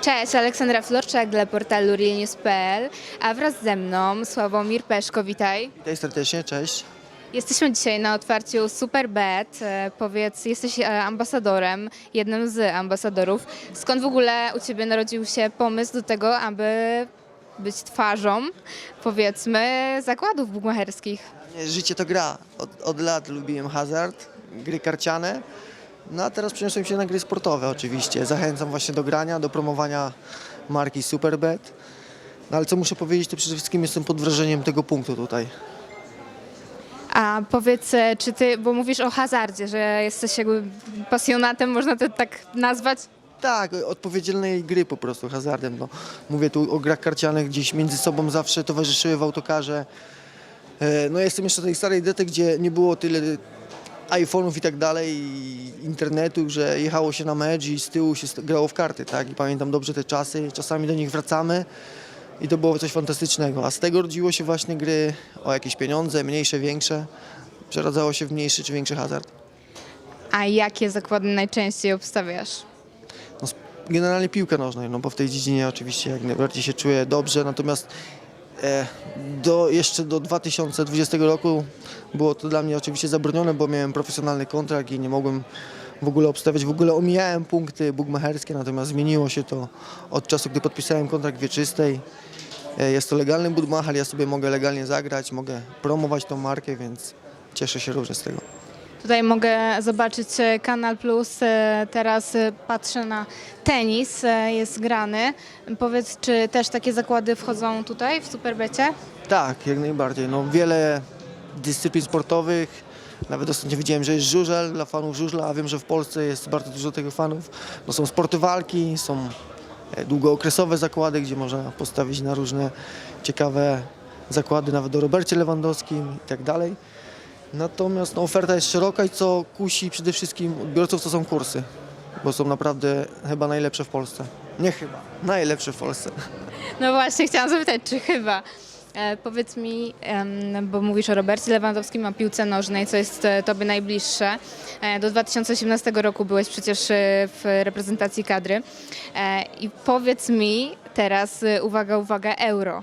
Cześć, Aleksandra Florczak dla portalu realnews.pl, a wraz ze mną Sławomir Peszko, witaj. Witaj serdecznie, cześć. Jesteśmy dzisiaj na otwarciu Superbet. E, Powiedz, jesteś e, ambasadorem, jednym z ambasadorów. Skąd w ogóle u Ciebie narodził się pomysł do tego, aby być twarzą, powiedzmy, zakładów bukmacherskich? Nie, Życie to gra. Od, od lat lubiłem hazard, gry karciane. No a teraz przeniosłem się na gry sportowe oczywiście. Zachęcam właśnie do grania, do promowania marki Superbet. No ale co muszę powiedzieć, to przede wszystkim jestem pod wrażeniem tego punktu tutaj. A powiedz, e, czy Ty, bo mówisz o hazardzie, że jesteś jakby pasjonatem, można to tak nazwać? Tak, odpowiedzialnej gry po prostu hazardem. No. Mówię tu o grach karcianych, gdzieś między sobą zawsze towarzyszyły w autokarze. E, No ja jestem jeszcze tej starej dety, gdzie nie było tyle iPhone'ów i tak dalej, i internetu, że jechało się na mecz i z tyłu się grało w karty, tak? I pamiętam dobrze te czasy, czasami do nich wracamy i to było coś fantastycznego. A z tego rodziło się właśnie gry o jakieś pieniądze, mniejsze, większe. Przeradzało się w mniejszy czy większy hazard. A jakie zakłady najczęściej obstawiasz? No, generalnie piłkę nożną, no bo w tej dziedzinie oczywiście jak najbardziej się czuję dobrze, natomiast do, jeszcze do 2020 roku było to dla mnie oczywiście zabronione, bo miałem profesjonalny kontrakt i nie mogłem w ogóle obstawiać, w ogóle omijałem punkty bugmacherskie, natomiast zmieniło się to od czasu, gdy podpisałem kontrakt wieczystej. E, jest to legalny bugmacher, ja sobie mogę legalnie zagrać, mogę promować tą markę, więc cieszę się również z tego. Tutaj mogę zobaczyć e, Kanal Plus. e, Teraz e, patrzę na tenis, jest grany. Powiedz, czy też takie zakłady wchodzą tutaj w Superbecie? Tak, jak najbardziej. No, wiele dyscyplin sportowych. Nawet ostatnio widziałem, że jest żużel dla fanów żużla, a wiem, że w Polsce jest bardzo dużo tego fanów. No, są sporty walki, są długookresowe zakłady, gdzie można postawić na różne ciekawe zakłady, nawet o Robercie Lewandowskim i tak dalej. Natomiast no, oferta jest szeroka i co kusi przede wszystkim odbiorców, to są kursy, bo są naprawdę chyba najlepsze w Polsce. Nie chyba, najlepsze w Polsce. No właśnie, chciałam zapytać, czy chyba. E, powiedz mi, em, bo mówisz o Robercie Lewandowskim, o piłce nożnej, co jest e, tobie najbliższe. E, do 2018 roku byłeś przecież e, w reprezentacji kadry. E, I powiedz mi teraz, e, uwaga, uwaga, euro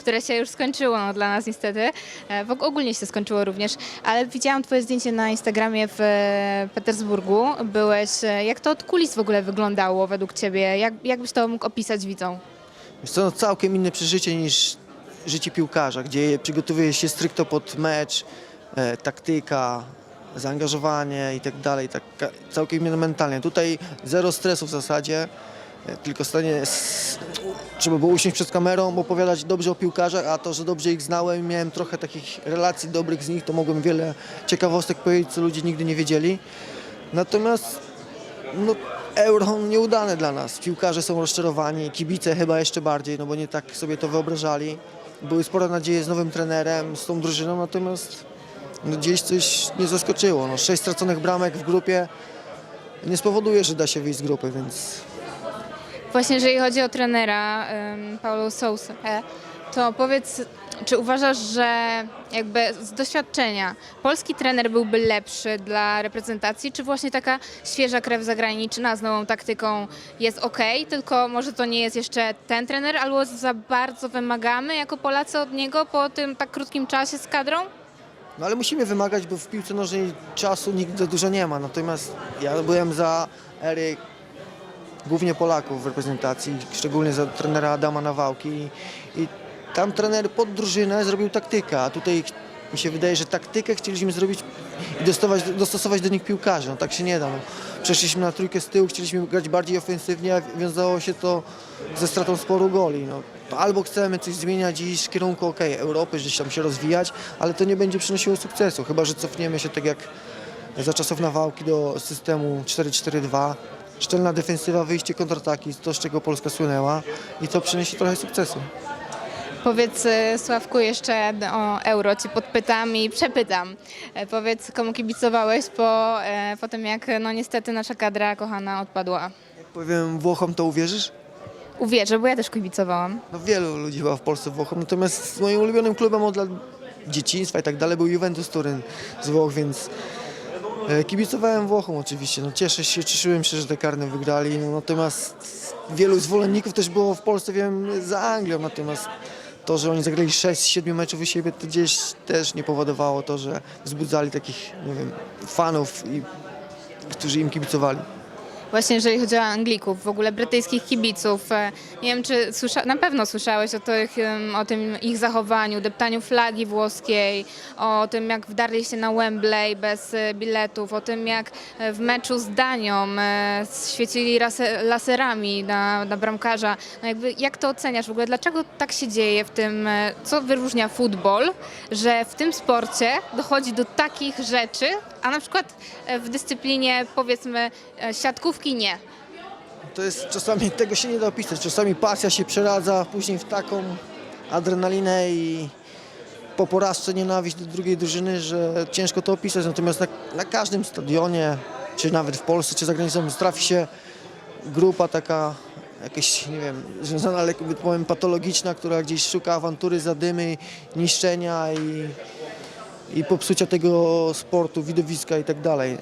które się już skończyło no, dla nas niestety. E, W ogóle się skończyło również, ale widziałam twoje zdjęcie na Instagramie w e, Petersburgu. Byłeś, e, jak to od kulis w ogóle wyglądało według ciebie? Jak, jak byś to mógł opisać widzom? Jest to no, całkiem inne przeżycie niż życie piłkarza, gdzie przygotowuje się stricte pod mecz, e, taktyka, zaangażowanie i tak dalej, tak całkiem inne mentalnie. Tutaj zero stresu w zasadzie, tylko stanie, trzeba było usiąść przed kamerą, opowiadać dobrze o piłkarzach, a to, że dobrze ich znałem, miałem trochę takich relacji dobrych z nich, to mogłem wiele ciekawostek powiedzieć, co ludzie nigdy nie wiedzieli. Natomiast no, euro nieudane dla nas. Piłkarze są rozczarowani, kibice chyba jeszcze bardziej, no bo nie tak sobie to wyobrażali. Były spore nadzieje z nowym trenerem, z tą drużyną, natomiast no, gdzieś coś nie zaskoczyło. No, sześć straconych bramek w grupie nie spowoduje, że da się wyjść z grupy, więc Właśnie jeżeli chodzi o trenera um, Paulo Sousa, to powiedz, czy uważasz, że jakby z doświadczenia polski trener byłby lepszy dla reprezentacji, czy właśnie taka świeża krew zagraniczna z nową taktyką jest ok, tylko może to nie jest jeszcze ten trener, albo za bardzo wymagamy jako Polacy od niego po tym tak krótkim czasie z kadrą? No ale musimy wymagać, bo w piłce nożnej czasu nikt za dużo nie ma. Natomiast ja byłem za ery głównie Polaków w reprezentacji, szczególnie za trenera Adama Nawałki. I, tam trener pod drużynę zrobił taktykę, a tutaj mi się wydaje, że taktykę chcieliśmy zrobić i dostosować, dostosować do nich piłkarzy. No tak się nie da. No. Przeszliśmy na trójkę z tyłu, chcieliśmy grać bardziej ofensywnie, a wiązało się to ze stratą sporu goli. No. Albo chcemy coś zmieniać i iść w kierunku ok, Europy, gdzieś tam się rozwijać, ale to nie będzie przynosiło sukcesu, chyba że cofniemy się tak jak za czasów nawałki do systemu 4-4-2. Szczelna defensywa, wyjście kontrataki, to z czego Polska słynęła i to przyniesie trochę sukcesu. Powiedz e, Sławku jeszcze o euro, ci podpytam i przepytam. E, Powiedz, komu kibicowałeś po, e, po tym, jak no niestety nasza kadra kochana odpadła. Jak powiem Włochom, to uwierzysz? Uwierzę, bo ja też kibicowałam. No wielu ludzi chyba w Polsce Włochom, natomiast moim ulubionym klubem od lat dzieciństwa i tak dalej był Juventus Turyn z Włoch, więc kibicowałem Włochom oczywiście. No cieszę się, cieszyłem się, że te karne wygrali, no, natomiast wielu zwolenników też było w Polsce, wiem, za Anglią, natomiast to, że oni zagrali 6-7 meczów u siebie, to gdzieś też nie powodowało to, że wzbudzali takich, nie wiem, fanów, i, którzy im kibicowali. Właśnie jeżeli chodzi o Anglików, w ogóle brytyjskich kibiców, e, nie wiem czy słysza, na pewno słyszałeś o, tych, o tym ich zachowaniu, deptaniu flagi włoskiej, o tym jak wdarli się na Wembley bez e, biletów, o tym jak e, w meczu z Danią świecili laserami na, na bramkarza. No jakby, jak to oceniasz w ogóle? Dlaczego tak się dzieje w tym, co wyróżnia futbol, że w tym sporcie dochodzi do takich rzeczy, a na przykład w dyscyplinie powiedzmy e, siatkówki nie. To jest czasami, tego się nie da opisać, czasami pasja się przeradza później w taką adrenalinę i po porażce nienawiść do drugiej drużyny, że ciężko to opisać, natomiast na, na każdym stadionie, czy nawet w Polsce, czy za granicą, trafi się grupa taka jakaś, nie wiem, związana, lekko powiem, patologiczna, która gdzieś szuka awantury, zadymy, niszczenia i, i popsucia tego sportu, widowiska i tak dalej.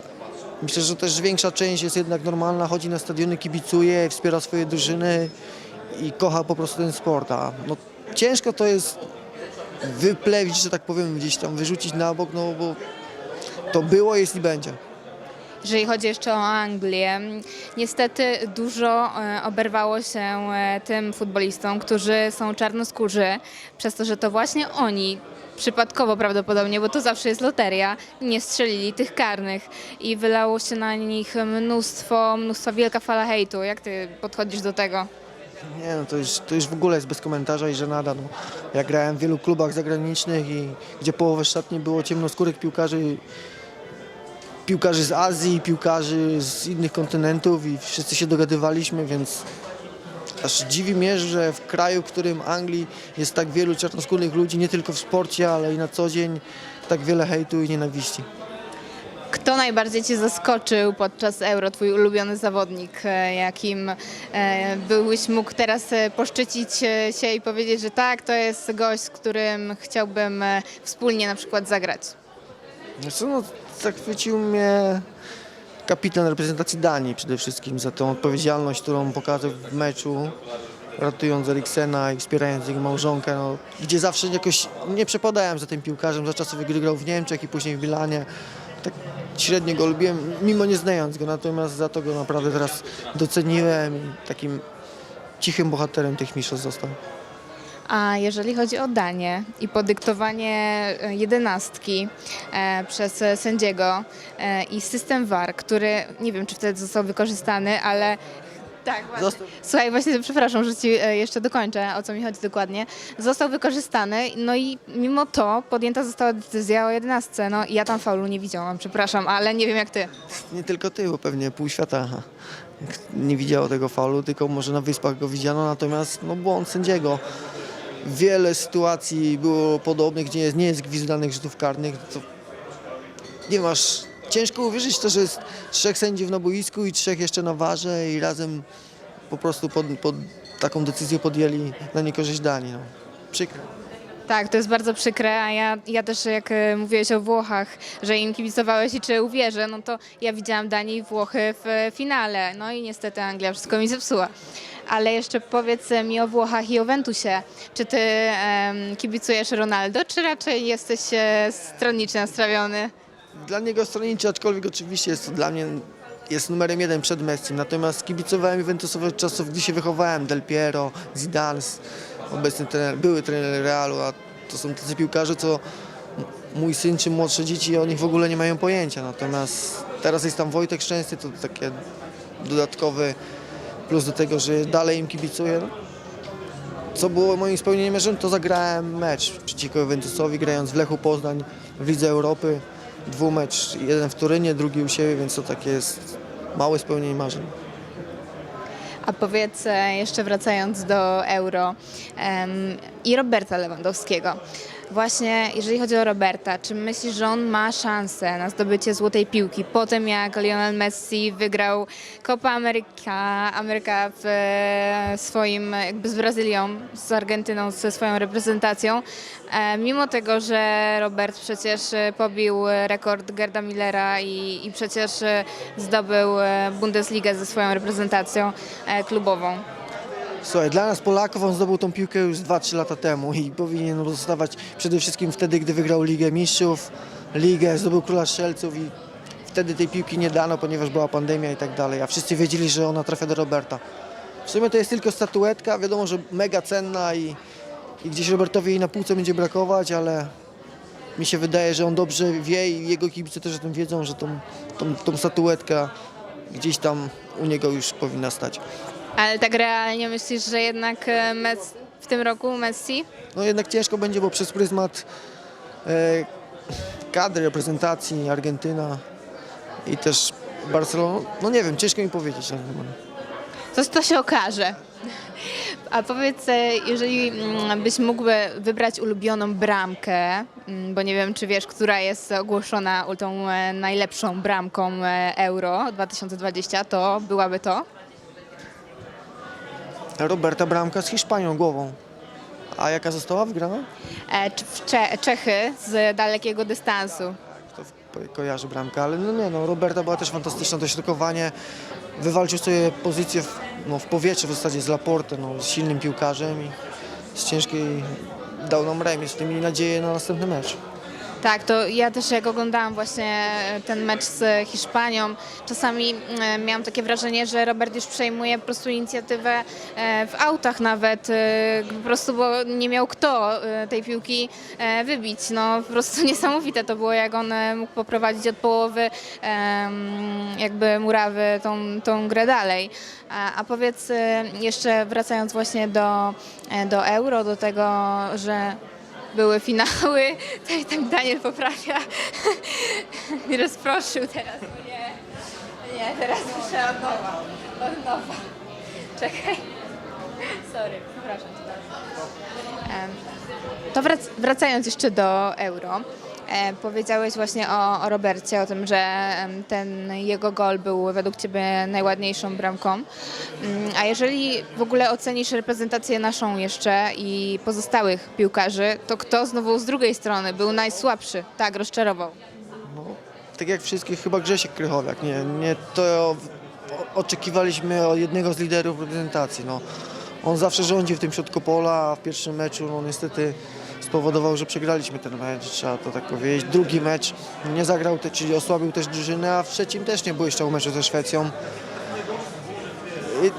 Myślę, że też większa część jest jednak normalna, chodzi na stadiony, kibicuje, wspiera swoje drużyny i kocha po prostu ten sport. A no, ciężko to jest wyplewić, że tak powiem, gdzieś tam wyrzucić na bok, no bo to było, jest i będzie. Jeżeli chodzi jeszcze o Anglię, niestety dużo e, oberwało się e, tym futbolistom, którzy są czarnoskórzy, przez to, że to właśnie oni przypadkowo prawdopodobnie, bo to zawsze jest loteria, nie strzelili tych karnych i wylało się na nich mnóstwo, mnóstwo wielka fala hejtu. Jak ty podchodzisz do tego? Nie no, to już, to już w ogóle jest bez komentarza i żenada. No. Ja grałem w wielu klubach zagranicznych i gdzie połowę szatni było ciemnoskórych piłkarzy, piłkarzy z Azji, piłkarzy z innych kontynentów i wszyscy się dogadywaliśmy, więc aż dziwi mnie, że w kraju, w którym Anglii jest tak wielu czarnoskórnych ludzi, nie tylko w sporcie, ale i na co dzień, tak wiele hejtu i nienawiści. Kto najbardziej Cię zaskoczył podczas Euro, Twój ulubiony zawodnik, e, jakim e, byłbyś mógł teraz e, poszczycić się i powiedzieć, że tak, to jest gość, z którym chciałbym wspólnie na przykład zagrać? Co, no, zachwycił mnie kapitan reprezentacji Danii przede wszystkim za tą odpowiedzialność, którą pokazał w meczu, ratując Eriksena i wspierając jego małżonkę, no, gdzie zawsze jakoś nie przepadałem za tym piłkarzem, za czasów gdy grał w Niemczech i później w Milanie. Tak średnio go lubiłem, mimo nie znając go, natomiast za to go naprawdę teraz doceniłem i takim cichym bohaterem tych mistrzostw został. A jeżeli chodzi o Danię i podyktowanie e, jedenastki e, przez sędziego e, i system VAR, który nie wiem, czy wtedy został wykorzystany, ale tak, właśnie. Został. Słuchaj, właśnie przepraszam, że ci jeszcze dokończę, o co mi chodzi dokładnie. Został wykorzystany, no i mimo to podjęta została decyzja o jedenastce. No i ja tam faulu nie widziałam, przepraszam, ale nie wiem jak ty. Nie tylko ty, bo pewnie pół świata nie widziało tego faulu, tylko może na Wyspach go widziano, natomiast no, błąd sędziego. Wiele sytuacji było podobnych, gdzie nie jest gwizdanych rzutów karnych. To nie masz, ciężko uwierzyć to, że jest trzech sędziów na boisku i trzech jeszcze na warze i razem po prostu pod, pod taką decyzję podjęli na niekorzyść Danii. No. Tak, to jest bardzo przykre, a ja, ja też jak e, mówiłeś o Włochach, że im kibicowałeś i czy uwierzę, no to ja widziałam Danię i Włochy w e, finale, no i niestety Anglia wszystko mi zepsuła. Ale jeszcze powiedz mi o Włochach i o Ventusie. Czy ty kibicujesz Ronaldo, czy raczej jesteś e, stronniczy nastrawiony? Dla niego stronniczy, aczkolwiek oczywiście jest to dla mnie jest numerem jeden przed Messi. Natomiast kibicowałem Juventusowi od czasów, gdy się wychowałem. Del Piero, Zidane, obecny trener, były trener Realu, a to są tacy piłkarze, co mój syn czy młodsze dzieci o nich w ogóle nie mają pojęcia. Natomiast teraz jest tam Wojtek Szczęsny, to takie dodatkowy plus do tego, że dalej im kibicuję. No. Co było moim spełnieniem marzeń, to zagrałem mecz przeciwko Juventusowi, grając w Lechu Poznań w Lidze Europy. Dwumecz, jeden w Turynie, drugi u siebie, więc to takie jest małe spełnienie marzeń. A powiedz, e, jeszcze wracając do euro i Roberta Lewandowskiego. Właśnie, jeżeli chodzi o Roberta, czy myślisz, że on ma szansę na zdobycie złotej piłki po tym, jak Lionel Messi wygrał Copa America, Ameryka w e, swoim, jakby z Brazylią, z Argentyną, ze swoją reprezentacją, e, mimo tego, że Robert przecież e, pobił rekord Gerda Millera i, i przecież zdobył Bundesligę ze swoją reprezentacją klubową. Słuchaj, dla nas Polaków on zdobył tą piłkę już 2-3 lata temu i powinien dostawać przede wszystkim wtedy, gdy wygrał Ligę Mistrzów, Ligę, zdobył Króla Strzelców i wtedy tej piłki nie dano, ponieważ była pandemia i tak dalej, a wszyscy wiedzieli, że ona trafia do Roberta. W sumie to jest tylko statuetka, wiadomo, że mega cenna i, i gdzieś Robertowi jej na półce będzie brakować, ale mi się wydaje, że on dobrze wie i jego kibice też o tym wiedzą, że tą, tą, tą statuetkę gdzieś tam u niego już powinna stać. Ale tak realnie myślisz, że jednak e, Mes- w tym roku Messi? No jednak ciężko będzie, bo przez pryzmat e, kadry reprezentacji Argentyna i też Barcelona, no nie wiem, ciężko mi powiedzieć. To, to się okaże. A powiedz, e, jeżeli mm, byś mógł wybrać ulubioną bramkę, mm, bo nie wiem, czy wiesz, która jest ogłoszona tą e, najlepszą bramką e, Euro 2020, to byłaby to? Roberta Bramka z Hiszpanią głową. A jaka została wygrana? E, Cz- w Cze- Czechy z dalekiego dystansu. To w- kojarzy bramkę, ale no nie no, Roberta była też fantastyczna, dośrodkowanie. Wywalczył sobie pozycję w, no, w powietrzu w zasadzie z Laporte, no, z silnym piłkarzem i z ciężkiej dał nam remis, w tym mieli nadzieję na następny mecz. Tak, to ja też jak oglądałam właśnie ten mecz z Hiszpanią, czasami e, miałam takie wrażenie, że Robert już przejmuje po prostu inicjatywę e, w autach nawet, e, po prostu, bo nie miał kto e, tej piłki e, wybić. No po prostu niesamowite to było, jak on e, mógł poprowadzić od połowy jakby murawy tą, tą grę dalej. A, a powiedz e, jeszcze wracając właśnie do, e, do Euro, do tego, że były finały, tak, tak Daniel poprawia. Mnie rozproszył teraz, nie, nie, teraz muszę od nowa, od nowa. Czekaj. Sorry, przepraszam bardzo. To wrac- wracając jeszcze do euro, powiedziałeś właśnie o, o Robercie, o tym, że ten jego gol był według Ciebie najładniejszą bramką. Mm, A jeżeli w ogóle ocenisz reprezentację naszą jeszcze i pozostałych piłkarzy, to kto znowu z drugiej strony był najsłabszy? Tak, rozczarował. No, tak jak wszystkich, chyba Grzesiek Krychowiak. Nie, nie to oczekiwaliśmy od jednego z liderów reprezentacji. No, on zawsze rządzi w tym środku pola, a w pierwszym meczu no, niestety spowodował, że przegraliśmy ten mecz, trzeba to tak powiedzieć. Drugi mecz nie zagrał, te, czyli osłabił też drużynę, a w trzecim też nie błyszczał meczu ze Szwecją. I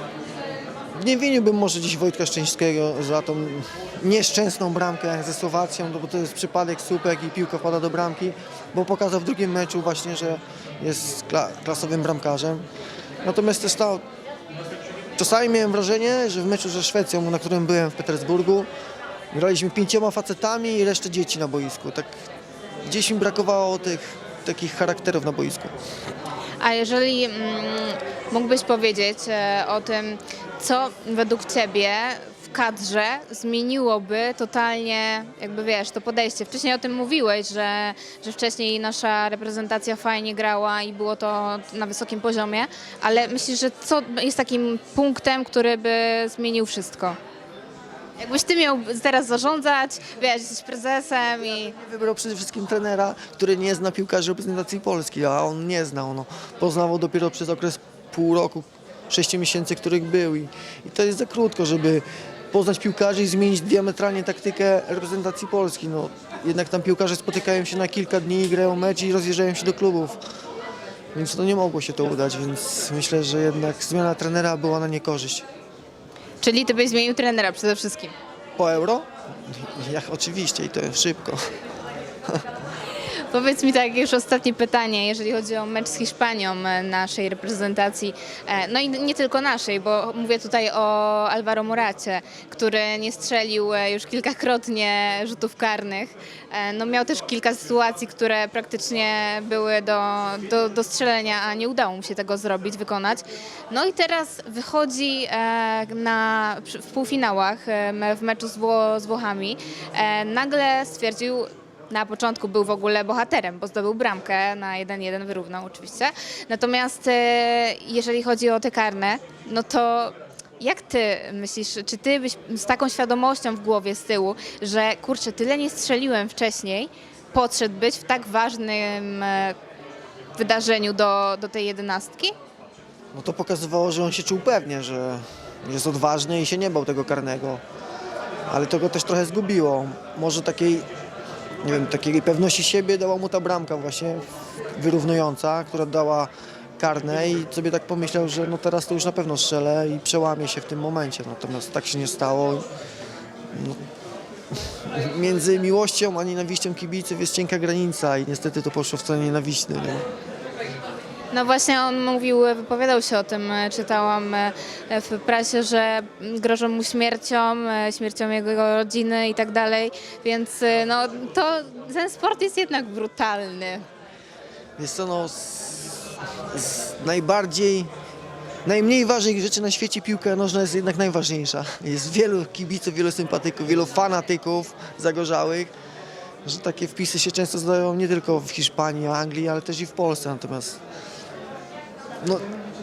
nie winiłbym może dziś Wojtka Szczęśskiego za tą nieszczęsną bramkę ze Słowacją, no bo to jest przypadek słupek i piłka wpada do bramki, bo pokazał w drugim meczu właśnie, że jest kla klasowym bramkarzem. Natomiast też to, czasami miałem wrażenie, że w meczu ze Szwecją, na którym byłem w Petersburgu, graliśmy pięcioma facetami i resztę dzieci na boisku. Tak gdzieś mi brakowało tych takich charakterów na boisku. A jeżeli mm, mógłbyś powiedzieć e, o tym, co według Ciebie kadrze zmieniłoby totalnie, jakby wiesz, to podejście. Wcześniej o tym mówiłeś, że, że wcześniej nasza reprezentacja fajnie grała i było to na wysokim poziomie, ale myślisz, że co jest takim punktem, który by zmienił wszystko? Jakbyś Ty miał teraz zarządzać, wiesz, jesteś prezesem i... Wybrał przede wszystkim trenera, który nie zna piłkarzy reprezentacji Polski, a on nie znał. No. Poznawał dopiero przez okres pół roku, sześciu miesięcy, których był i, i to jest za krótko, żeby poznać piłkarzy i zmienić diametralnie taktykę reprezentacji Polski. No, jednak tam piłkarze spotykają się na kilka dni, grają mecz i rozjeżdżają się do klubów. Więc no nie mogło się to udać, więc myślę, że jednak zmiana trenera była na niekorzyść. Czyli Ty byś zmienił trenera przede wszystkim. Po euro? Jak oczywiście i to szybko. Powiedz mi tak, już ostatnie pytanie, jeżeli chodzi o mecz z Hiszpanią e, naszej reprezentacji, e, no i nie tylko naszej, bo mówię tutaj o Alvaro Moracie, który nie strzelił e, już kilkakrotnie rzutów karnych. No miał też kilka sytuacji, które praktycznie były do, do, do strzelenia, a nie udało mu się tego zrobić, wykonać. No i teraz wychodzi na, w półfinałach w meczu z, z Włochami. Nagle stwierdził, na początku był w ogóle bohaterem, bo zdobył bramkę na 1-1, wyrównał oczywiście. Natomiast e, jeżeli chodzi o te karne, no to jak ty myślisz, czy ty byś z taką świadomością w głowie z tyłu, że kurczę, tyle nie strzeliłem wcześniej, podszedł być w tak ważnym e, wydarzeniu do, do tej jedenastki? No to pokazywało, że on się czuł pewnie, że, jest odważny i się nie bał tego karnego. Ale to go też trochę zgubiło. Może takiej, nie wiem, takiej pewności siebie dała mu ta bramka właśnie wyrównująca, która dała karne i sobie tak pomyślał, że no teraz to już na pewno strzelę i przełamie się w tym momencie. Natomiast tak się nie stało. No, między miłością a nienawiścią kibiców jest cienka granica i niestety to poszło w stronę nienawiśny. Nie? No właśnie on mówił, wypowiadał się o tym, e, czytałam e, w prasie, że grożą mu śmiercią, e, śmiercią jego rodziny i tak dalej, więc no to ten sport jest jednak brutalny. Jest to no z, z najbardziej, najmniej ważnych rzeczy na świecie piłka nożna jest jednak najważniejsza. Jest wielu kibiców, wielu sympatyków, wielu fanatyków zagorzałych, że takie wpisy się często zdają nie tylko w Hiszpanii, Anglii, ale też i w Polsce. Natomiast no,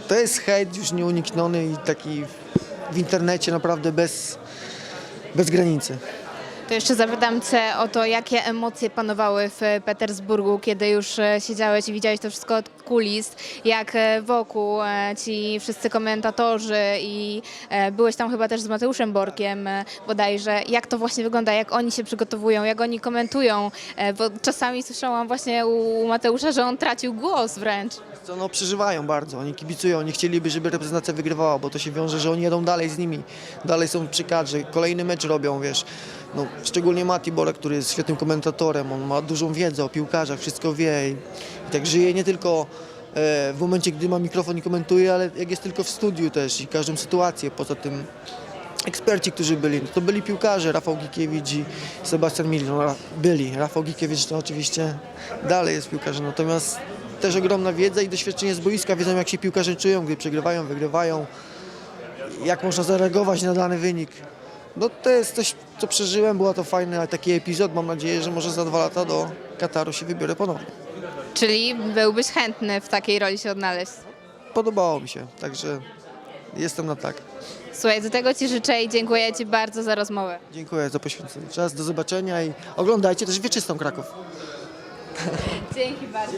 to jest hejt już nieunikniony i taki w internecie naprawdę bez, bez granicy. To jeszcze zapytam Cię o to, jakie emocje panowały w Petersburgu, kiedy już e, siedziałeś i widziałeś to wszystko od kulis, jak e, wokół e, ci wszyscy komentatorzy i e, byłeś tam chyba też z Mateuszem Borkiem bodajże, jak to właśnie wygląda, jak oni się przygotowują, jak oni komentują, bo czasami słyszałam właśnie u Mateusza, że on tracił głos wręcz. Co no, przeżywają bardzo, oni kibicują, oni chcieliby, żeby reprezentacja wygrywała, bo to się wiąże, że oni jedą dalej z nimi, dalej są przy kadrze, kolejny mecz robią, wiesz. No, szczególnie Mati Borek, który jest świetnym komentatorem, on ma dużą wiedzę o piłkarzach, wszystko wie i tak żyje nie tylko e, w momencie, gdy ma mikrofon i komentuje, ale jak jest tylko w studiu też i każdą sytuację, poza tym eksperci, którzy byli, no to byli piłkarze, Rafał Gikiewicz i Sebastian Mil, no, byli, Rafał Gikiewicz to oczywiście dalej jest piłkarzem, natomiast też ogromna wiedza i doświadczenie z boiska, wiedzą jak się piłkarze czują, gdy przegrywają, wygrywają, jak można zareagować na dany wynik. No to jest coś, co przeżyłem, była to fajny taki epizod, mam nadzieję, że może za dwa lata do Kataru się wybiorę ponownie. Czyli byłbyś chętny w takiej roli się odnaleźć. Podobało mi się, także jestem na tak. Słuchaj, do tego Ci życzę i dziękuję Ci bardzo za rozmowę. Dziękuję za poświęcony czas, do zobaczenia i oglądajcie też Wieczystą Kraków. Dzięki bardzo.